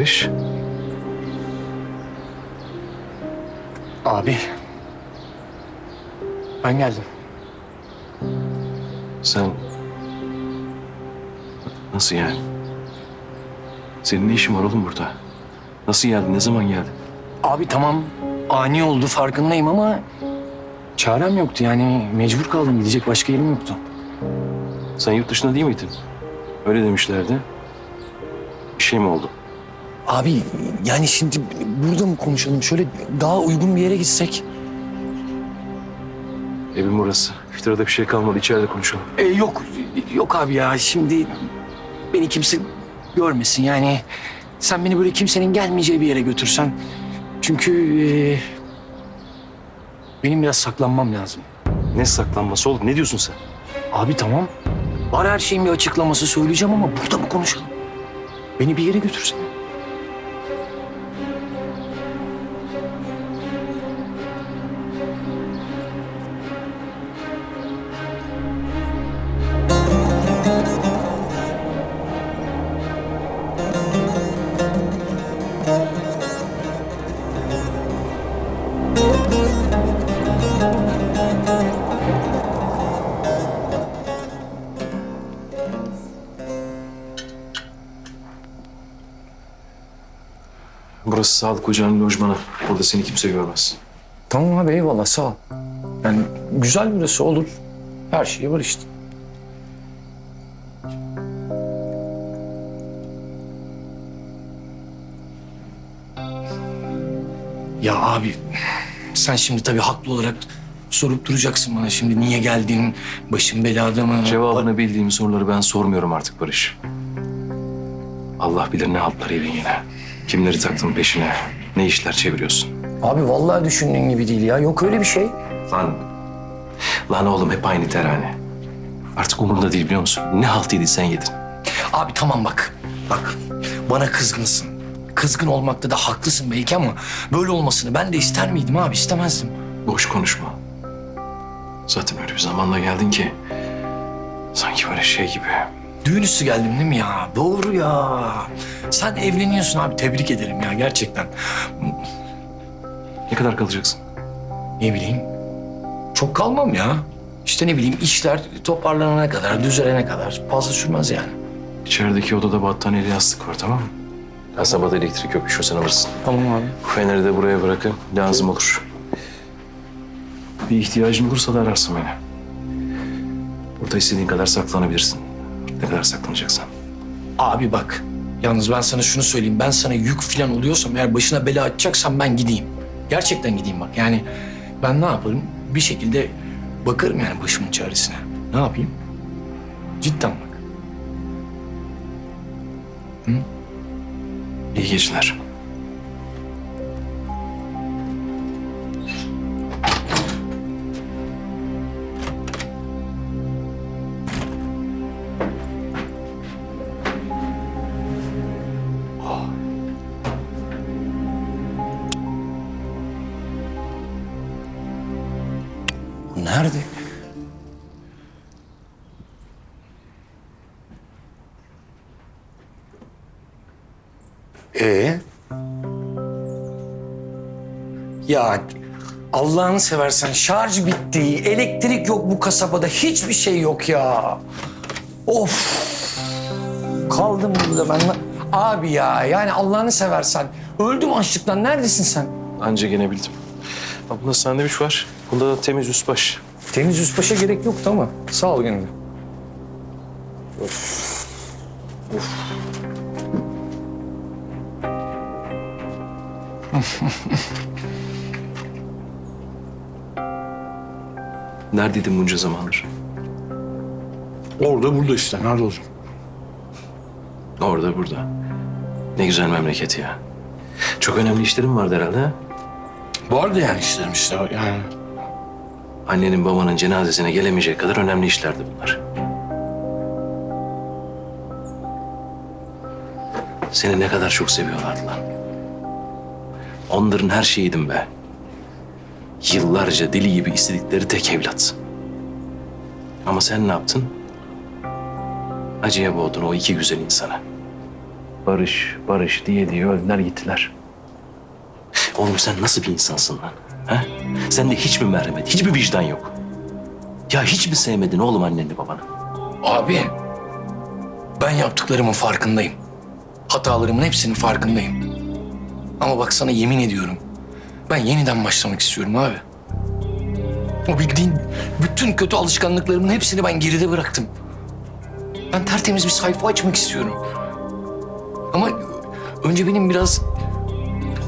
Barış? Abi. Ben geldim. Sen... Nasıl yani? Senin ne işin var oğlum burada? Nasıl geldin? Ne zaman geldin? Abi tamam ani oldu farkındayım ama çarem yoktu yani mecbur kaldım gidecek başka yerim yoktu. Sen yurt dışında değil miydin? Öyle demişlerdi. Bir şey mi oldu? Abi yani şimdi burada mı konuşalım? Şöyle daha uygun bir yere gitsek. Evim burası. İftirada bir şey kalmadı. İçeride konuşalım. E, yok yok abi ya şimdi beni kimse görmesin yani. Sen beni böyle kimsenin gelmeyeceği bir yere götürsen. Çünkü e, benim biraz saklanmam lazım. Ne saklanması oğlum? Ne diyorsun sen? Abi tamam. Var her şeyin bir açıklaması söyleyeceğim ama burada mı konuşalım? Beni bir yere götürsene. Burası sağlık ocağının lojmanı. Burada seni kimse görmez. Tamam abi eyvallah sağ ol. Yani güzel burası olur. Her şey var işte. Ya abi sen şimdi tabii haklı olarak sorup duracaksın bana şimdi niye geldin, başın belada mı? Cevabını bildiğim soruları ben sormuyorum artık Barış. Allah bilir ne haltlar yedin yine. Kimleri taktın peşine? Ne işler çeviriyorsun? Abi vallahi düşündüğün gibi değil ya. Yok öyle bir şey. Lan, lan oğlum hep aynı terane. Artık umurumda değil biliyor musun? Ne halt yediysen yedin. Abi tamam bak. Bak bana kızgınsın. Kızgın olmakta da haklısın belki ama böyle olmasını ben de ister miydim abi istemezdim. Boş konuşma. Zaten öyle bir zamanla geldin ki... Sanki böyle şey gibi. Düğün üstü geldim değil mi ya? Doğru ya. Sen evleniyorsun abi tebrik ederim ya gerçekten. Ne kadar kalacaksın? Ne bileyim çok kalmam ya. İşte ne bileyim işler toparlanana kadar, düzelene kadar fazla sürmez yani. İçerideki odada battaniyeli yastık var tamam mı? Kasabada elektrik yok. Üşüyorsan alırsın. Tamam abi. Bu feneri de buraya bırakın. Lazım olur. Bir ihtiyacın olursa da ararsın beni. Burada istediğin kadar saklanabilirsin. Ne kadar saklanacaksan. Abi bak yalnız ben sana şunu söyleyeyim. Ben sana yük falan oluyorsam eğer başına bela açacaksam ben gideyim. Gerçekten gideyim bak. Yani ben ne yaparım? Bir şekilde bakarım yani başımın çaresine. Ne yapayım? Cidden bak. İyi geceler. Nerede? Ee? Ya Allah'ını seversen şarj bitti, elektrik yok bu kasabada, hiçbir şey yok ya. Of! Kaldım burada ben. Abi ya yani Allah'ını seversen öldüm açlıktan. Neredesin sen? Anca gene bildim. Bak bunda sandviç var. Bunda da temiz üst baş. Temiz üst başa gerek yoktu ama sağ ol gene de. Neredeydin bunca zamandır? Orada burada işte. Nerede olacak? Orada burada. Ne güzel memleket ya. Çok önemli işlerin vardı herhalde ha? Vardı yani işlerim işte yani. Annenin babanın cenazesine gelemeyecek kadar önemli işlerdi bunlar. Seni ne kadar çok seviyorlardı lan. Onların her şeyiydin be. Yıllarca deli gibi istedikleri tek evlat. Ama sen ne yaptın? Acıya boğdun o iki güzel insana. barış, barış diye diye öldüler gittiler. Oğlum sen nasıl bir insansın lan? Ha? Sende hiç mi merhamet, hiç mi vicdan yok? Ya hiç mi sevmedin oğlum anneni babanı? Abi, ben yaptıklarımın farkındayım. Hatalarımın hepsinin farkındayım. Ama bak sana yemin ediyorum. Ben yeniden başlamak istiyorum abi. O bildiğin bütün kötü alışkanlıklarımın hepsini ben geride bıraktım. Ben tertemiz bir sayfa açmak istiyorum. Ama önce benim biraz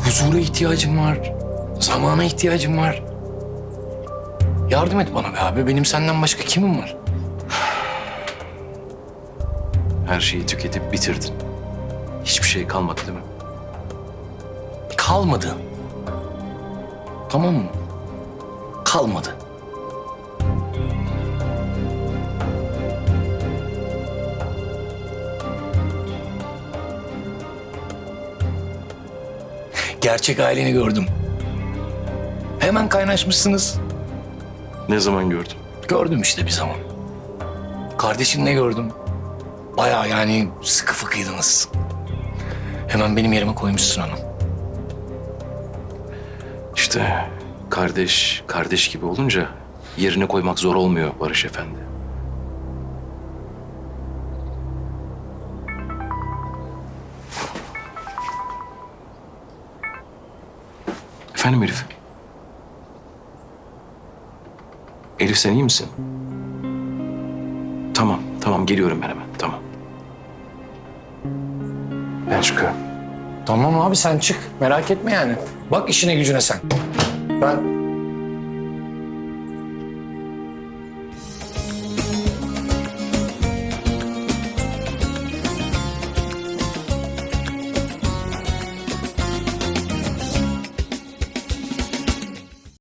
huzura ihtiyacım var. Zamana ihtiyacım var. Yardım et bana be abi. Benim senden başka kimim var? Her şeyi tüketip bitirdin. Hiçbir şey kalmadı değil mi? Kalmadı. Tamam mı? Kalmadı. Gerçek aileni gördüm. Hemen kaynaşmışsınız. Ne zaman gördün? Gördüm işte bir zaman. Kardeşinle gördüm. Bayağı yani sıkı fıkıydınız. Hemen benim yerime koymuşsun onu. İşte kardeş, kardeş gibi olunca yerine koymak zor olmuyor Barış Efendi. Efendim Elif? Elif sen iyi misin? Tamam, tamam geliyorum ben hemen, tamam. Ben çıkıyorum. Tamam abi sen çık. Merak etme yani. Bak işine gücüne sen. Ben